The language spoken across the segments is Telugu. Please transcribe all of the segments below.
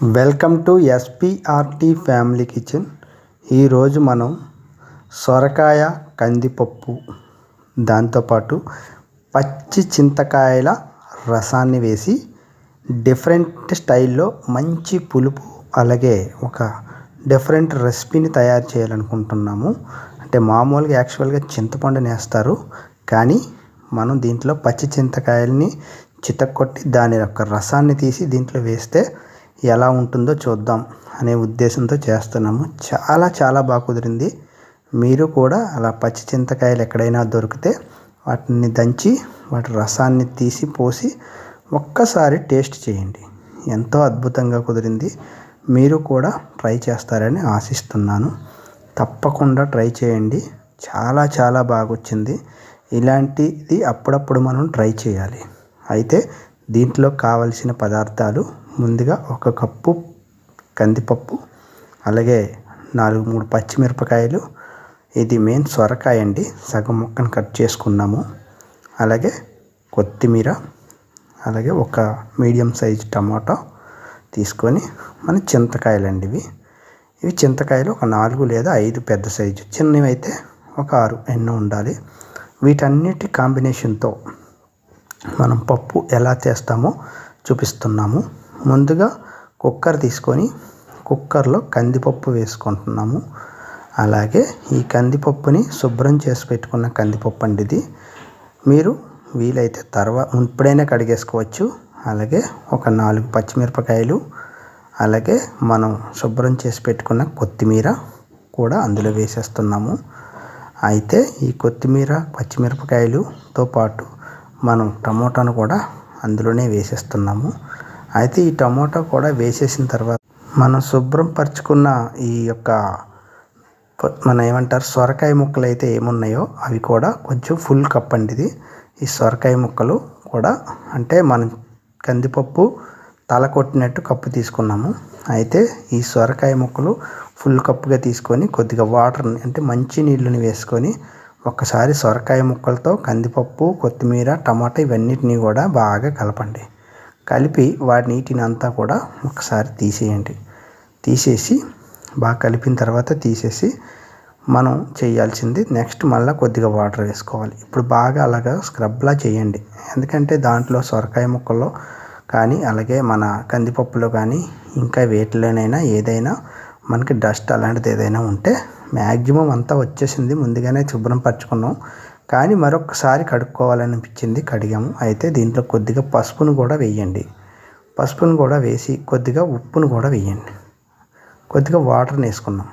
Welcome to SPRT family kitchen. ఈరోజు మనం సొరకాయ కందిపప్పు దాంతోపాటు పచ్చి చింతకాయల రసాన్ని వేసి డిఫరెంట్ స్టైల్లో మంచి పులుపు అలాగే ఒక డిఫరెంట్ రెసిపీని తయారు చేయాలనుకుంటున్నాము. అంటే మామూలుగా యాక్చువల్గా చింతపండుని వేస్తారు కానీ మనం దీంట్లో పచ్చి చింతకాయల్ని చితక్కొట్టి దాని యొక్క రసాన్ని తీసి దీంట్లో వేస్తే ఎలా ఉంటుందో చూద్దాం అనే ఉద్దేశంతో చేస్తున్నాము. చాలా చాలా బాగా కుదిరింది. మీరు కూడా అలా పచ్చి చింతకాయలు ఎక్కడైనా దొరికితే వాటిని దంచి వాటి రసాన్ని తీసి పోసి ఒక్కసారి టేస్ట్ చేయండి. ఎంతో అద్భుతంగా కుదిరింది. మీరు కూడా ట్రై చేస్తారని ఆశిస్తున్నాను. తప్పకుండా ట్రై చేయండి. చాలా చాలా బాగా వచ్చింది. ఇలాంటిది అప్పుడప్పుడు మనం ట్రై చేయాలి. అయితే దీంట్లో కావలసిన పదార్థాలు ముందుగా ఒక కప్పు కందిపప్పు అలాగే నాలుగు మూడు పచ్చిమిరపకాయలు. ఇది మెయిన్ సొరకాయ అండి. సగం ముక్కను కట్ చేసుకున్నాము. అలాగే కొత్తిమీర అలాగే ఒక మీడియం సైజ్ టమాటో తీసుకొని మన చింతకాయలు అండి ఇవి. ఇవి చింతకాయలు ఒక నాలుగు లేదా ఐదు పెద్ద సైజు. చిన్నవి అయితే ఒక ఆరు ఎన్నో ఉండాలి. వీటన్నిటి కాంబినేషన్తో మనం పప్పు ఎలా చేస్తామో చూపిస్తున్నాము. ముందుగా కుక్కర్ తీసుకొని కుక్కర్లో కందిపప్పు వేసుకుంటున్నాము. అలాగే ఈ కందిపప్పుని శుభ్రం చేసి పెట్టుకున్న కందిపప్పు అండి ఇది. మీరు వీలైతే తర్వాత ఇప్పుడైనా కడిగేసుకోవచ్చు. అలాగే ఒక నాలుగు పచ్చిమిరపకాయలు అలాగే మనం శుభ్రం చేసి పెట్టుకున్న కొత్తిమీర కూడా అందులో వేసేస్తున్నాము. అయితే ఈ కొత్తిమీర పచ్చిమిరపకాయలుతో పాటు మనం టమోటాను కూడా అందులోనే వేసేస్తున్నాము. అయితే ఈ టమోటా కూడా వేసేసిన తర్వాత మనం శుభ్రం పరుచుకున్న ఈ యొక్క మన ఏమంటారు సొరకాయ ముక్కలు అయితే ఏమున్నాయో అవి కూడా కొంచెం ఫుల్ కప్ అండి ఇది. ఈ సొరకాయ ముక్కలు కూడా అంటే మనం కందిపప్పు తల కొట్టినట్టు కప్పు తీసుకున్నాము. అయితే ఈ సొరకాయ ముక్కలు ఫుల్ కప్పుగా తీసుకొని కొద్దిగా వాటర్ని అంటే మంచి నీళ్ళని వేసుకొని ఒక్కసారి సొరకాయ ముక్కలతో కందిపప్పు కొత్తిమీర టమాటా ఇవన్నిటిని కూడా బాగా కలపండి. కలిపి వాటి నీటిని అంతా కూడా ఒకసారి తీసేయండి. తీసేసి బాగా కలిపిన తర్వాత తీసేసి మనం చేయాల్సింది నెక్స్ట్ మళ్ళీ కొద్దిగా వాటర్ వేసుకోవాలి. ఇప్పుడు బాగా అలాగా స్క్రబ్లా చేయండి. ఎందుకంటే దాంట్లో సొరకాయ ముక్కల్లో కానీ అలాగే మన కందిపప్పులో కానీ ఇంకా వేటిలోనైనా ఏదైనా మనకి డస్ట్ అలాంటిది ఏదైనా ఉంటే మ్యాక్సిమం అంతా వచ్చేసింది. ముందుగానే శుభ్రం పరచుకున్నాం. కానీ మరొకసారి కడుక్కోవాలనిపించింది కడిగాము. అయితే దీంట్లో కొద్దిగా పసుపును కూడా వేయండి. పసుపును కూడా వేసి కొద్దిగా ఉప్పును కూడా వేయండి. కొద్దిగా వాటర్ని వేసుకున్నాం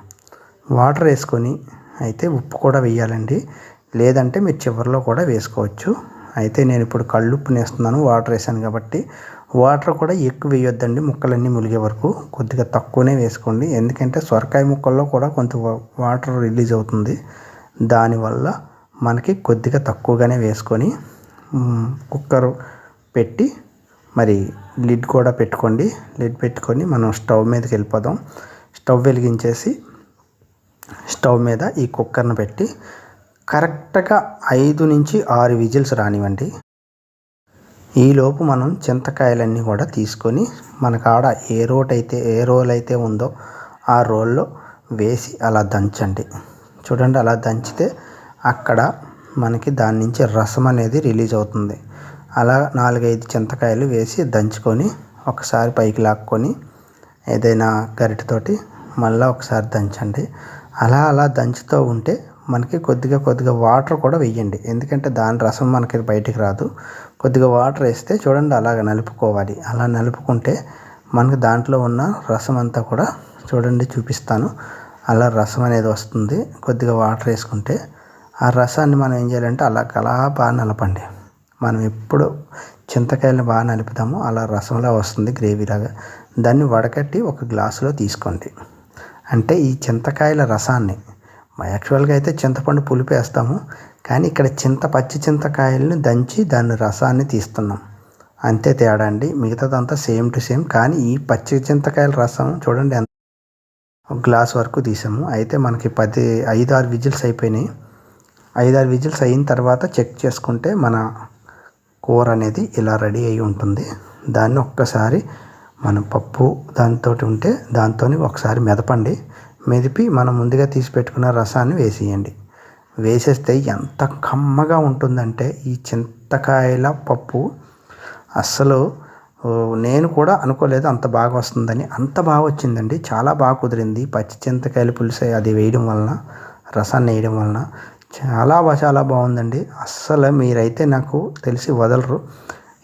వాటర్ వేసుకొని అయితే ఉప్పు కూడా వేయాలండి. లేదంటే మీరు చివరిలో కూడా వేసుకోవచ్చు. అయితే నేను ఇప్పుడు కళ్ళుప్పు వేస్తున్నాను వాటర్ వేసాను కాబట్టి. వాటర్ కూడా ఎక్కువ వేయొద్దండి ముక్కలన్నీ ములిగే వరకు. కొద్దిగా తక్కువనే వేసుకోండి. ఎందుకంటే సొరకాయ ముక్కల్లో కూడా కొంత వాటర్ రిలీజ్ అవుతుంది. దానివల్ల మనకి కొద్దిగా తక్కువగానే వేసుకొని కుక్కర్ పెట్టి మరి లిడ్ కూడా పెట్టుకోండి. లిడ్ పెట్టుకొని మనం స్టవ్ మీదకి వెళ్ళిపోదాం. స్టవ్ వెలిగించేసి స్టవ్ మీద ఈ కుక్కర్ని పెట్టి కరెక్ట్గా ఐదు నుంచి ఆరు విజిల్స్ రానివ్వండి. ఈలోపు మనం చింతకాయలన్నీ కూడా తీసుకొని మన కాడ ఏ రోట్ అయితే ఏ రోల్ అయితే ఉందో ఆ రోల్లో వేసి అలా దంచండి. చూడండి అలా దంచితే అక్కడ మనకి దాని నుంచి రసం అనేది రిలీజ్ అవుతుంది. అలా నాలుగైదు చింతకాయలు వేసి దంచుకొని ఒకసారి పైకి లాక్కొని ఏదైనా గరిటతోటి మళ్ళీ ఒకసారి దంచండి. అలా అలా దంచుతూ ఉంటే మనకి కొద్దిగా కొద్దిగా వాటర్ కూడా వేయండి ఎందుకంటే దాని రసం మనకి బయటికి రాదు. కొద్దిగా వాటర్ వేస్తే చూడండి అలాగ నలుపుకోవాలి. అలా నలుపుకుంటే మనకి దాంట్లో ఉన్న రసం అంతా కూడా చూడండి చూపిస్తాను. అలా రసం అనేది వస్తుంది. కొద్దిగా వాటర్ వేసుకుంటే ఆ రసాన్ని మనం ఏం చేయాలంటే అలా అలా బాగా నలపండి. మనం ఎప్పుడు చింతకాయలను బాగా నలుపుతామో అలా రసంలా వస్తుంది గ్రేవీలాగా దాన్ని వడకట్టి ఒక గ్లాసులో తీసుకోండి. అంటే ఈ చింతకాయల రసాన్ని యాక్చువల్గా అయితే చింతపండు పులుపు వేస్తాము కానీ ఇక్కడ చింత పచ్చి చింతకాయలను దంచి దాని రసాన్ని తీస్తున్నాం. అంతే తేడా అండి. మిగతాదంతా సేమ్ టు సేమ్ కానీ ఈ పచ్చి చింతకాయల రసం చూడండి ఎంత ఒక గ్లాస్ వరకు తీసాము. అయితే మనకి పది ఐదు ఆరు విజిల్స్ అయిపోయినాయి. ఐదు ఆరు విజిల్స్ అయిన తర్వాత చెక్ చేసుకుంటే మన కూర అనేది ఇలా రెడీ అయి ఉంటుంది. దాన్ని ఒక్కసారి మనం పప్పు దాంతో ఉంటే దాంతో ఒకసారి మెదపండి. మెదిపి మనం ముందుగా తీసి పెట్టుకున్న రసాన్ని వేసేయండి. వేసేస్తే ఎంత కమ్మగా ఉంటుందంటే ఈ చింతకాయల పప్పు అస్సలు నేను కూడా అనుకోలేదు అంత బాగా వస్తుందని. అంత బాగా వచ్చిందండి. చాలా బాగా కుదిరింది. పచ్చి చింతకాయలు పులుసు అది వేయడం వలన రసాన్ని వేయడం వలన. చాలా చాలా బాగుందండి. అస్సలు మీరైతే నాకు తెలిసి వదలరు.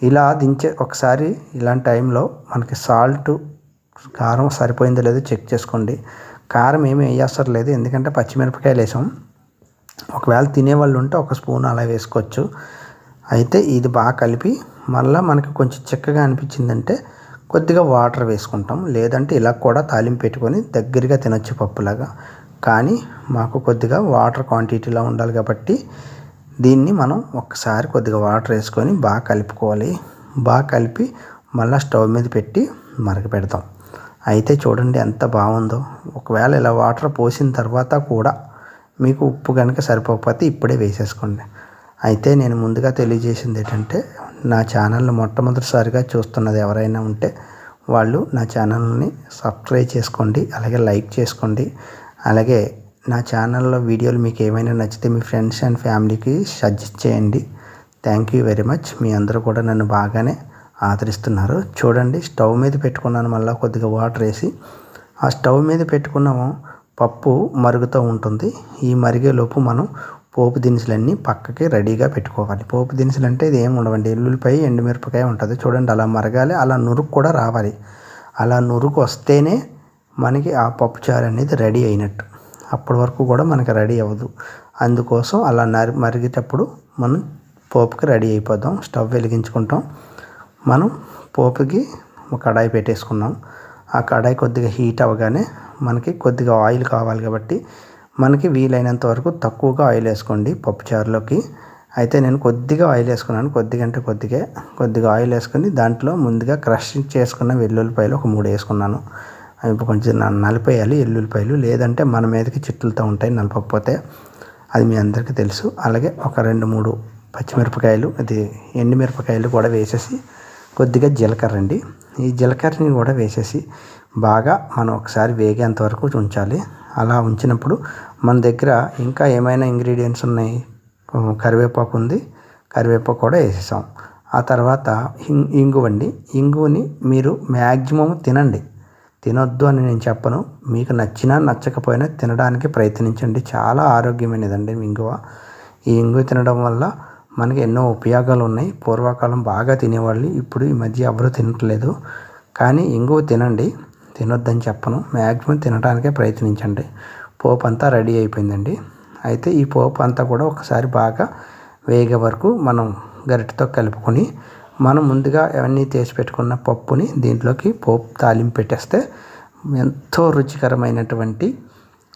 ఇలా దించే ఒకసారి ఇలాంటి టైంలో మనకి సాల్ట్ కారం సరిపోయిందో లేదో చెక్ చేసుకోండి. కారం ఏమి వేయవసరం లేదు ఎందుకంటే పచ్చిమిరపకాయలు వేసాం. ఒకవేళ తినేవాళ్ళు ఉంటే ఒక స్పూన్ అలా వేసుకోవచ్చు. అయితే ఇది బాగా కలిపి మళ్ళీ మనకి కొంచెం చిక్కగా అనిపించిందంటే కొద్దిగా వాటర్ వేసుకుంటాం. లేదంటే ఇలా కూడా తాలింపు పెట్టుకొని దగ్గరగా తినొచ్చు పప్పులాగా. కానీ మాకు కొద్దిగా వాటర్ క్వాంటిటీలో ఉండాలి కాబట్టి దీన్ని మనం ఒకసారి కొద్దిగా వాటర్ వేసుకొని బాగా కలుపుకోవాలి. బాగా కలిపి మళ్ళీ స్టవ్ మీద పెట్టి మరగ పెడతాం. అయితే చూడండి ఎంత బాగుందో. ఒకవేళ ఇలా వాటర్ పోసిన తర్వాత కూడా మీకు ఉప్పు కనుక సరిపోకపోతే ఇప్పుడే వేసేసుకోండి. అయితే నేను ముందుగా తెలియజేసింది ఏంటంటే నా ఛానల్ని మొట్టమొదటిసారిగా చూస్తున్నది ఎవరైనా ఉంటే వాళ్ళు నా ఛానల్ని సబ్స్క్రైబ్ చేసుకోండి అలాగే లైక్ చేసుకోండి అలాగే నా ఛానల్లో వీడియోలు మీకు ఏమైనా నచ్చితే మీ ఫ్రెండ్స్ అండ్ ఫ్యామిలీకి సజెస్ట్ చేయండి. Thank you very much. మీ అందరూ కూడా నన్ను బాగానే ఆదరిస్తున్నారు. చూడండి స్టవ్ మీద పెట్టుకున్నాను మళ్ళీ కొద్దిగా వాటర్ వేసి. ఆ స్టవ్ మీద పెట్టుకున్నాము పప్పు మరుగుతూ ఉంటుంది. ఈ మరిగేలోపు మనం పోపు దినుసులన్నీ పక్కకి రెడీగా పెట్టుకోవాలి. పోపు దినుసులు అంటే ఇది ఏమి ఉండవండి. ఎల్లుల్లిపాయ ఎండుమిరపకాయ ఉంటుంది. చూడండి అలా మరగాలి అలా నురుగు కూడా రావాలి. అలా నురుగు వస్తేనే మనకి ఆ పప్పు చారు అనేది రెడీ అయినట్టు. అప్పటి వరకు కూడా మనకి రెడీ అవ్వదు. అందుకోసం అలా నరి మరిగేటప్పుడు మనం పోపుకి రెడీ అయిపోదాం. స్టవ్ వెలిగించుకుంటాం. మనం పోపుకి ఒక కడాయి పెట్టేసుకున్నాం. ఆ కడాయి కొద్దిగా హీట్ అవ్వగానే మనకి కొద్దిగా ఆయిల్ కావాలి కాబట్టి మనకి వీలైనంత వరకు తక్కువగా ఆయిల్ వేసుకోండి పప్పుచారులోకి అయితే నేను కొద్దిగా ఆయిల్ వేసుకున్నాను. కొద్దిగా అంటే కొద్దిగా. కొద్దిగా ఆయిల్ వేసుకుని దాంట్లో ముందుగా క్రష్ చేసుకున్న వెల్లుల్లిపాయలు ఒక మూడు వేసుకున్నాను. అవి కొంచెం నలిపేయాలి ఎల్లుల్లిపాయలు. లేదంటే మన మీదకి చిట్టులతో ఉంటాయి నలపకపోతే అది మీ అందరికీ తెలుసు. అలాగే ఒక రెండు మూడు పచ్చిమిరపకాయలు అది ఎండుమిరపకాయలు కూడా వేసేసి కొద్దిగా జీలకర్ర అండి ఈ జీలకర్రని కూడా వేసేసి బాగా మనం ఒకసారి వేగేంత వరకు ఉంచాలి. అలా ఉంచినప్పుడు మన దగ్గర ఇంకా ఏమైనా ఇంగ్రీడియంట్స్ ఉన్నాయి? కరివేపాకు ఉంది. కరివేపాకు కూడా వేసేసాం. ఆ తర్వాత ఇంగువండి. ఇంగువని మీరు మ్యాక్సిమం తినండి. తినొద్దు అని నేను చెప్పను. మీకు నచ్చినా నచ్చకపోయినా తినడానికి ప్రయత్నించండి. చాలా ఆరోగ్యమైనదండి ఇంగువ. ఈ ఇంగువ తినడం వల్ల మనకి ఎన్నో ఉపయోగాలు ఉన్నాయి. పూర్వకాలం బాగా తినేవాళ్ళు ఇప్పుడు ఈ మధ్య ఎవరు తినట్లేదు. కానీ ఇంగువ తినండి. తినొద్దని చెప్పను. మ్యాక్సిమం తినడానికే ప్రయత్నించండి. పోపు అంతా రెడీ అయిపోయిందండి. అయితే ఈ పోపు అంతా కూడా ఒకసారి బాగా వేగే వరకు మనం గరిటతో కలుపుకొని మనం ముందుగా అవన్నీ చేసి పెట్టుకున్న పప్పుని దీంట్లోకి పోపు తాలింపు పెట్టేస్తే ఎంతో రుచికరమైనటువంటి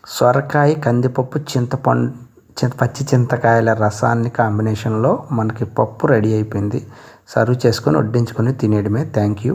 సొరకాయ కందిపప్పు చింతపండు చింత పచ్చి చింతకాయల రసాన్ని కాంబినేషన్లో మనకి పప్పు రెడీ అయిపోయింది. సర్వ్ చేసుకొని వడ్డించుకొని తినేయడమే. Thank you